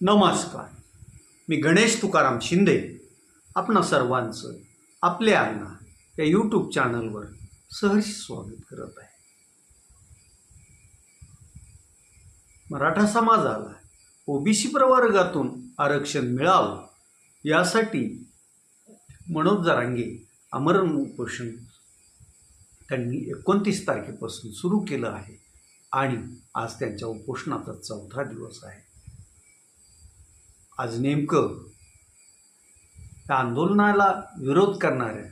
नमस्कार. मी गणेश तुकाराम शिंदे. आपणा सर्वांचं आपल्या अण्णा या यूट्यूब चॅनलवर सहर्ष स्वागत करत आहे. मराठा समाजाला ओबीसी प्रवर्गातून आरक्षण मिळावं यासाठी मनोज जरांगे आमरण उपोषण त्यांनी एकोणतीस तारखेपासून सुरू केलं आहे आणि आज त्यांच्या उपोषणाचा चौथा दिवस आहे. आज नेमकं त्या आंदोलनाला विरोध करणाऱ्या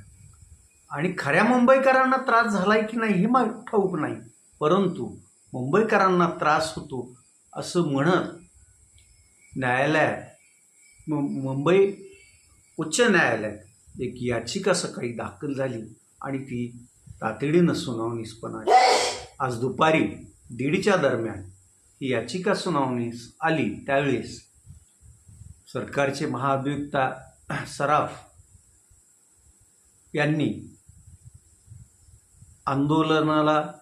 आणि खऱ्या मुंबईकरांना त्रास झालाय की नाही हे मा ठाऊक नाही. परंतु मुंबईकरांना त्रास होतो असं म्हणत न्यायालयात मुंबई उच्च न्यायालयात एक याचिका सकाळी दाखल झाली आणि ती तातडीनं सुनावणीस पण आली आज दुपारी दीडच्या दरम्यान ही याचिका सुनावणीस आली त्यावेळेस सरकारचे महाअभियुक्ता सराफ यांनी आंदोलनाला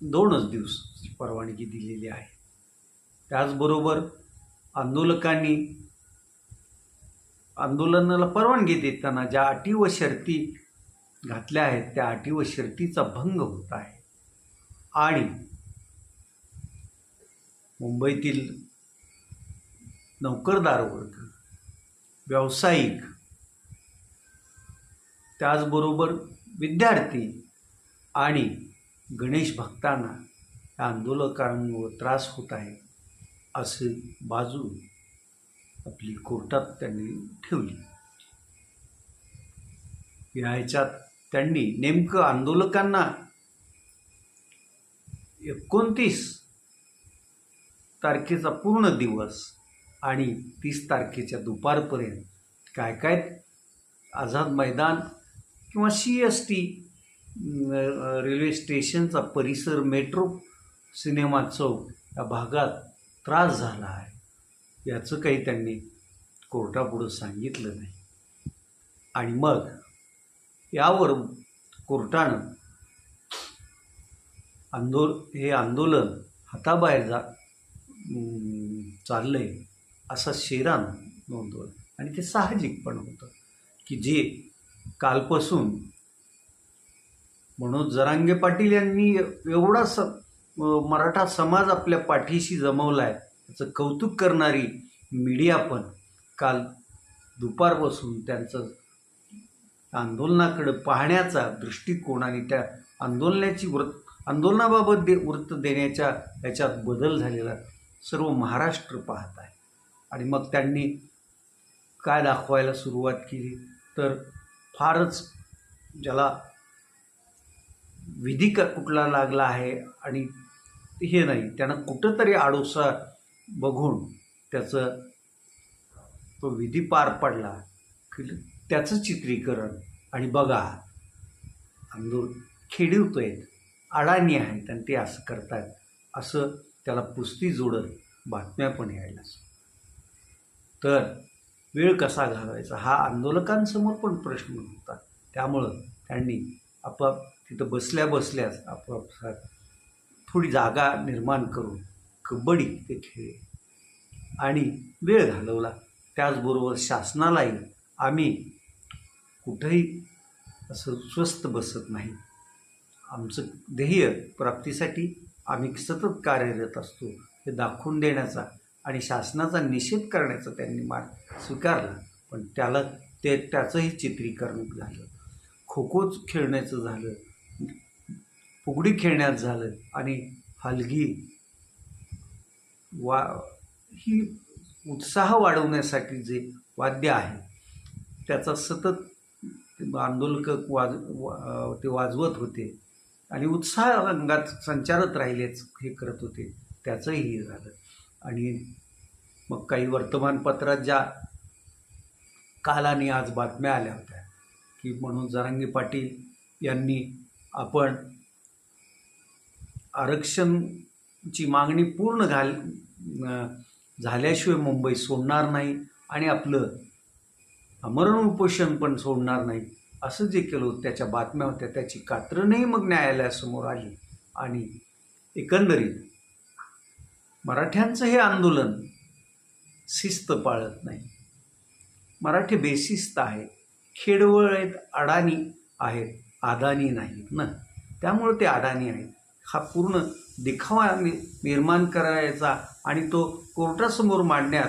दोनच दिवस परवानगी दिलेली आहे. त्याचबरोबर आंदोलकांनी आंदोलनाला परवानगी देताना ज्या अटी व शर्ती घातल्या आहेत त्या अटी व शर्तीचा भंग होत आहे. आणि मुंबईतील नोकरदार वर्ग व्यावसायिक त्याचबरोबर विद्यार्थी आणि गणेश भक्तांना या आंदोलकांमुळे त्रास होत आहे असे बाजू आपली कोर्टात त्यांनी ठेवली. या ह्याच्यात त्यांनी नेमकं आंदोलकांना एकोणतीस तारखेचा पूर्ण दिवस आणि तीस तारखेच्या दुपारपर्यंत काय काय आझाद मैदान किंवा सी एस टी रेल्वे स्टेशनचा परिसर मेट्रो सिनेमा चौक या भागात त्रास झाला आहे. याचं काही त्यांनी कोर्टापुढं सांगितलं नाही. आणि मग यावर कोर्टानं आंदोल हे आंदोलन हाताबाहेर जा चाललं आहे असा शेरान नोंदवलं. आणि ते साहजिक पण होतं की जे कालपासून मनोज जरांगे पाटील यांनी एवढा स मराठा समाज आपल्या पाठीशी जमवला आहे त्याचं कौतुक करणारी मीडिया पण काल दुपारपासून त्यांचं आंदोलनाकडं पाहण्याचा दृष्टिकोन आणि त्या आंदोलनाची वृत्त आंदोलनाबाबत दे वृत्त देण्याच्या याच्यात बदल झालेला सर्व महाराष्ट्र पाहत आहे. आणि मग त्यांनी काय दाखवायला सुरुवात केली? तर फारच ज्याला विधी क कुठला लागला आहे आणि हे नाही त्यानं कुठंतरी आडोसा बघून त्याचं तो विधी पार पडला की त्याचं चित्रीकरण. आणि बघा आंदोलन आहेत अडाणी आहेत आणि ते असं करतायत असं त्याला पुस्ती जोडत बातम्या पण यायला तर वेळ कसा घालवायचा? हा आंदोलकांसमोर पण प्रश्न होता. त्यामुळं त्यांनी आपाप तिथं बसल्या बसल्याच आपापसात थोडी जागा निर्माण करून कबड्डी ते खेळले. आणि वेळ घालवला. त्याचबरोबर शासनालाही आम्ही कुठंही असं स्वस्त बसत नाही. आमचं ध्येय प्राप्तीसाठी आम्ही सतत कार्यरत असतो हे दाखवून देण्याचा आणि शासनाचा निषेध करण्याचा त्यांनी मार्ग स्वीकारला. पण त्याला ते त्याचंही चित्रीकरण झालं. खो खोच खेळण्याचं झालं. फुगडी खेळण्यात झालं. आणि हलगी वा ही उत्साह वाढवण्यासाठी जे वाद्य आहे त्याचा सतत आंदोलक वाज वा ते वाजवत होते. आणि उत्साह अंगात संचारत राहिलेच हे करत होते. त्याचंही हे झालं. आणि मग काही वर्तमानपत्रात ज्या काल आणि आज बातम्या आल्या होत्या की म्हणून जरांगी पाटील यांनी आपण आरक्षणची मागणी पूर्ण घाल झाल्याशिवाय मुंबई सोडणार नाही आणि आपलं आमरण उपोषण पण सोडणार नाही असं जे केलं होतं त्याच्या बातम्या होत्या त्याची कात्रणही मग न्यायालयासमोर आली आणि एकंदरीत मराठ्यांचं हे आंदोलन शिस्त पाळत नाही. मराठी बेशिस्त आहेत खेडवळ आहेत अडाणी आहेत अदानी नाहीत ना? त्यामुळं ते अडाणी आहेत. हा पूर्ण दिखावा नि निर्माण करायचा आणि तो कोर्टासमोर मांडण्यात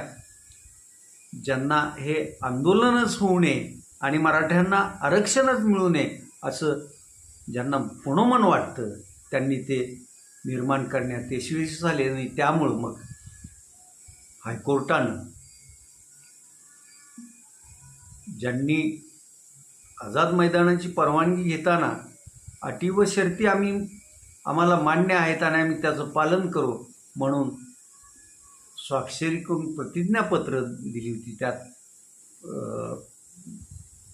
ज्यांना हे आंदोलनच होऊ नये आणि मराठ्यांना आरक्षणच मिळू नये असं ज्यांना मनोमन वाटतं त्यांनी ते निर्माण करण्यात यशस्वी झाले नाही त्यामुळं मग हायकोर्टानं ज्यांनी आझाद मैदानाची परवानगी घेताना अटी व शर्ती आम्ही आम्हाला मान्य आहेत आणि आम्ही त्याचं पालन करू म्हणून स्वाक्षरी करून प्रतिज्ञापत्र दिली होती. त्यात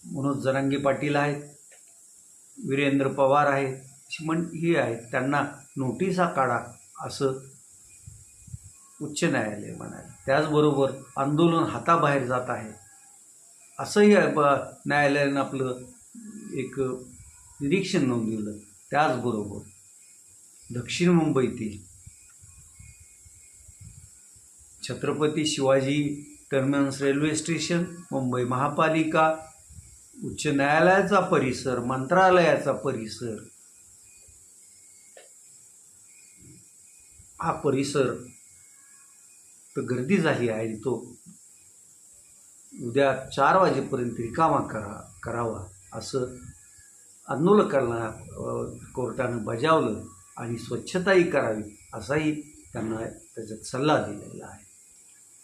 मनोज जरांगे पाटील आहेत वीरेंद्र पवार आहेत म्हण ही आहेत त्यांना नोटिसा काढा असं उच्च न्यायालय म्हणाले. त्याचबरोबर आंदोलन हाताबाहेर जात आहे. असंही न्यायालयानं आपलं एक निरीक्षण नोंदवलं त्याचबरोबर दक्षिण मुंबईतील Chhatrapati Shivaji terminus railway station Mumbai महापालिका उच्च न्यायालयाचा परिसर मंत्रालयाचा परिसर हा परिसर तर गर्दी झाली आहे आणि तो उद्या चार वाजेपर्यंत रिकामा करा करावा असं आंदोलकांना कोर्टानं बजावलं आणि स्वच्छताही करावी असाही त्यांना त्याच्यात सल्ला दिलेला आहे.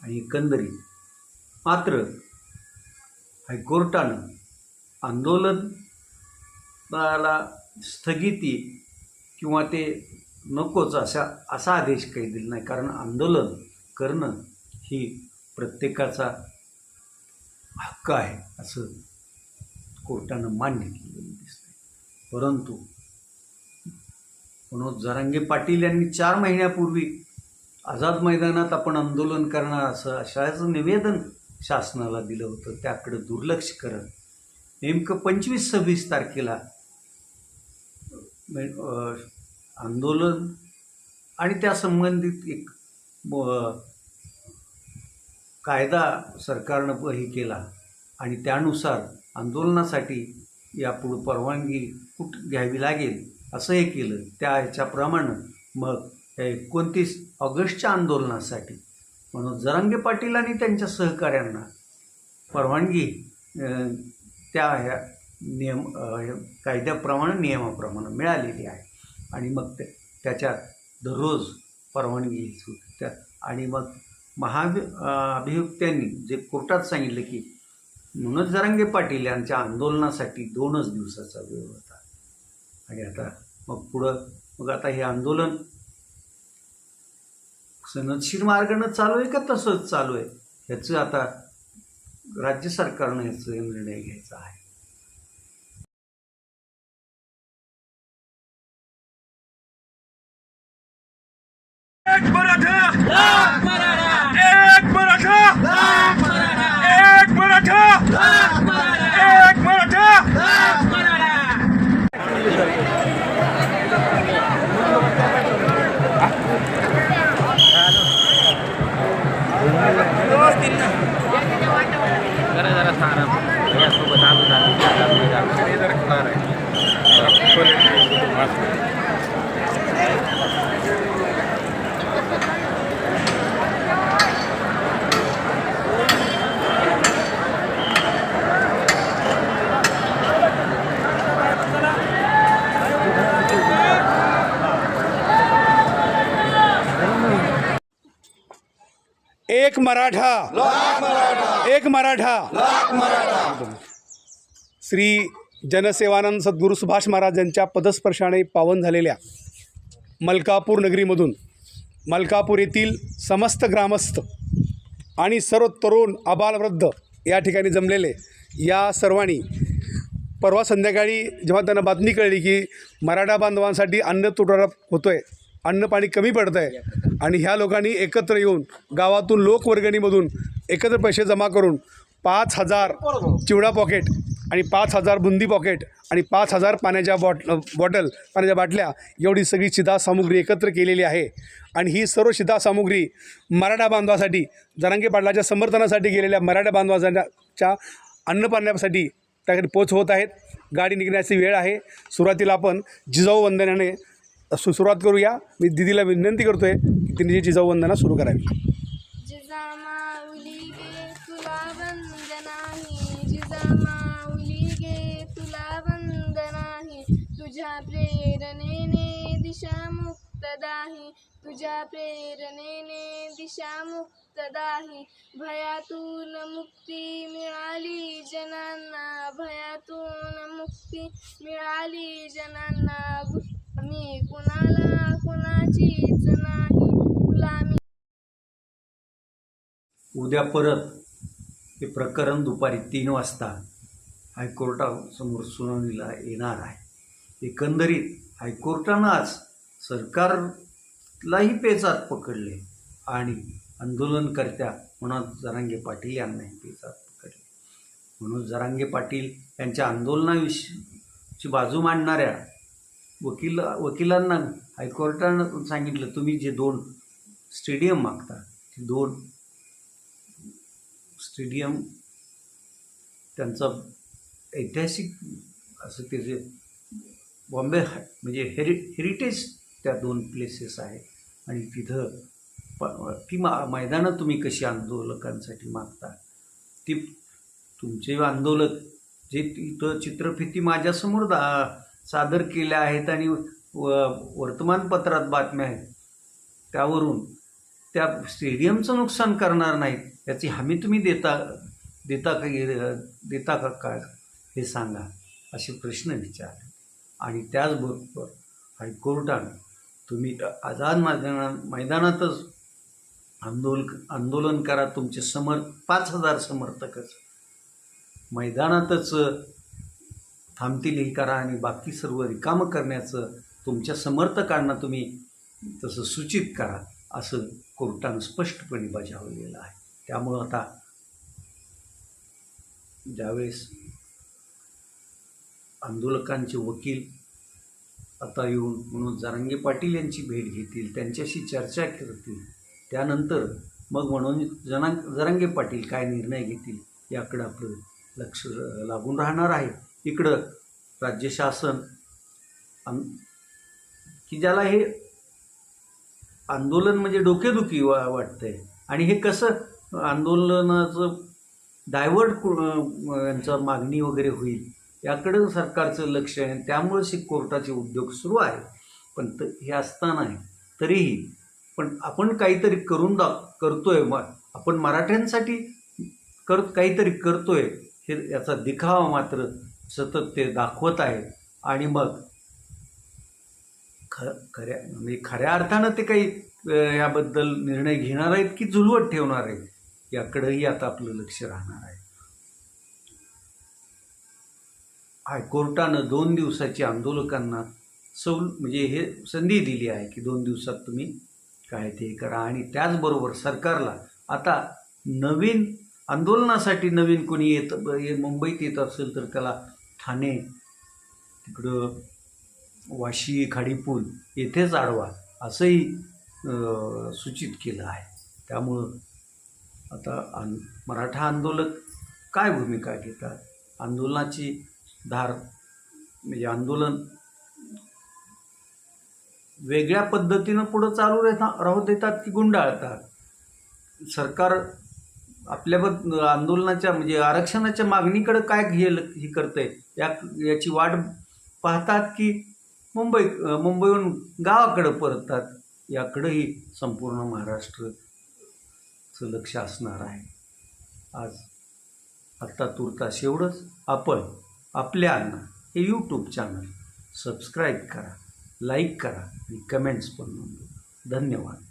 आणि एकंदरीत मात्र हायकोर्टानं आंदोलनाला स्थगिती किंवा ते नकोच असा असा आदेश काही दिला नाही. कारण आंदोलन करणं ही प्रत्येकाचा हक्क आहे असं कोर्टानं मान्य केलेलं दिसतंय. परंतु मनोज जरांगे पाटील यांनी चार महिन्यापूर्वी आझाद मैदानात आपण आंदोलन करणार असं अशाचं निवेदन शासनाला दिलं होतं. त्याकडे दुर्लक्ष करत नेमकं पंचवीस सव्वीस तारखेला आंदोलन आणि त्या संबंधित एक कायदा सरकारनं हे केला. आणि त्यानुसार आंदोलनासाठी यापुढं परवानगी कुठ घ्यावी लागेल असं हे केलं. त्या ह्याच्याप्रमाणे मग एकोणतीस ऑगस्टच्या आंदोलनासाठी म्हणून जरांगे पाटील आणि त्यांच्या सहकाऱ्यांना परवानगी त्या ह्या नियम कायद्याप्रमाणे नियमाप्रमाणे मिळालेली आहे. आणि मग ते त्याच्यात दररोज परवानगी घ्यायची होती. त्या आणि मग महाभि अभियुक्त्यांनी जे कोर्टात सांगितलं की मनोज जरांगे पाटील यांच्या आंदोलनासाठी दोनच दिवसाचा वेळ होता. आणि आता मग पुढं मग आता हे आंदोलन सनदशीर मार्गानं चालू आहे का तसंच चालू आहे? ह्याचं आता राज्य सरकारनं ह्याचं निर्णय घ्यायचा आहे. एक मराठा एक मराठा. एक मराठा. श्री जनसेवानंद सद्गुरू सुभाष महाराज यांच्या पदस्पर्शाने पावन झालेल्या मलकापूर नगरीमधून मलकापूर येथील समस्त ग्रामस्थ आणि सर्व तरुण आबालवृद्ध या ठिकाणी जमलेले. या सर्वांनी परवा संध्याकाळी जेव्हा त्यांना बातमी कळली की मराठा बांधवांसाठी अन्न तुटवडा होतो आहे अन्न पाणी कमी पडतं आहे आणि ह्या लोकांनी एकत्र येऊन गावातून लोकवर्गणीमधून एकत्र पैसे जमा करून पाच हजार चिवडा पॉकेट आणि पाच हजार बुंदी पॉकेट आणि पाच हजार पाण्याच्या बॉट बॉटल पाण्याच्या बाटल्या एवढी सगळी शिधा सामुग्री एकत्र केलेली आहे. आणि ही सर्व शिधा सामुग्री मराठा बांधवासाठी जरांगे पाटलाच्या समर्थनासाठी गेलेल्या मराठा बांधवाच्या अन्नपाण्यासाठी त्याकडे पोच होत आहेत. गाडी निघण्याची वेळ आहे. सुरुवातीला आपण जिजाऊ वंदनाने सुरुवात करूया. मी दिदीला विनंती करतो आहे की तिने जी वंदना सुरू करावी. गे तुला वंदनाही. गे तुला तुझ्या प्रेरणेने दिशा मुक्तदाही तुझ्या प्रेरणेने दिशा मुक्तदाही भयातून मुक्ती मिळाली जनांना. भयातून मुक्ती मिळाली जनांना. आम्ही कुणाला कुणाचीच नाही. गुलामी उद्या परत हे प्रकरण दुपारी तीन वाजता हायकोर्टासमोर सुनावणीला येणार आहे. एकंदरीत हायकोर्टानं आज सरकारलाही पेचात पकडले आणि आंदोलनकर्त्या मनोज जरांगे पाटील यांनाही पेचात पकडले. मनोज जरांगे पाटील यांच्या आंदोलनाविषयीची बाजू मांडणाऱ्या वकील वकिलांना हायकोर्टानं सांगितलं तुम्ही जे दोन स्टेडियम मागता ते दोन स्टेडियम त्यांचा ऐतिहासिक असं ते जे बॉम्बे म्हणजे हेरि हेरिटेज त्या दोन प्लेसेस आहे आणि तिथं प ती मा मैदानं तुम्ही कशी आंदोलकांसाठी मागता ती तुमचे आंदोलक जे तिथं चित्रफिती माझ्यासमोर दा सादर केल्या आहेत आणि व वर्तमानपत्रात बातम्या आहेत. त्यावरून त्या स्टेडियमचं नुकसान करणार नाहीत याची हमी तुम्ही देता देता का देता का काय हे सांगा असे प्रश्न विचारले. आणि त्याचबरोबर हायकोर्टानं तुम्ही आझाद मैदाना मैदानातच आंदोल आंदोलन करा तुमचे समर पाच हजार समर्थकच. मैदानातच थांबतील करा आणि बाकी सर्व रिकामं करण्याचं तुमच्या समर्थकांना तुम्ही तसं सूचित करा असं कोर्टानं स्पष्टपणे बजावलेलं आहे. त्यामुळं आता ज्यावेळेस आंदोलकांचे वकील आता येऊन म्हणून जरांगे पाटील यांची भेट घेतील त्यांच्याशी चर्चा करतील त्यानंतर मग म्हणून जना जरांगे पाटील काय निर्णय घेतील याकडं आपलं लक्ष लागून राहणार आहे. इकडं राज्य शासन आम की ज्याला हे आंदोलन म्हणजे डोकेदुखी वा वाटतंय. आणि हे कसं आंदोलनाचं डायव्हर्ट यांचं मागणी वगैरे होईल याकडं सरकारचं लक्ष आहे त्यामुळे शिक कोर्टाचे उद्योग सुरू आहे पण त हे असताना तरीही पण आपण काहीतरी करून दा करतोय म आपण मराठ्यांसाठी कर काहीतरी करतोय हे याचा दिखावा मात्र सतत ते दाखवत आहे आणि मग ख खऱ्या म्हणजे खऱ्या अर्थानं ते काही याबद्दल निर्णय घेणार आहेत की झुलवत ठेवणार आहेत? याकडंही आता आपलं लक्ष राहणार आहे. हायकोर्टानं दोन दिवसाची आंदोलकांना सवल म्हणजे हे संधी दिली आहे की दोन दिवसात तुम्ही काय ते करा. आणि त्याचबरोबर सरकारला आता नवीन आंदोलनासाठी नवीन कोणी येत मुंबईत येत असेल तर त्याला ठाणे तिकडं वाशी खाडीपूल येथेच आडवा असंही सूचित केलं आहे. त्यामुळं आता आन मराठा आंदोलक काय भूमिका घेतात? आंदोलनाची धार म्हणजे आंदोलन वेगळ्या पद्धतीनं पुढं चालू राहता राहू देतात की गुंडाळतात? सरकार आपल्याबद्द आंदोलनाच्या म्हणजे आरक्षणाच्या मागणीकडं काय हे हे करतंय? या याची वाट पाहतात की मुंबई मुंबईहून गावाकडं परतात याकडंही संपूर्ण महाराष्ट्रचं लक्ष असणार आहे. आज आत्ता तुर्तास एवढंच. आपण आपल्या अन्न हे यूट्यूब चॅनल सबस्क्राईब करा लाईक करा आणि कमेंट्स पण नोंदवा. धन्यवाद.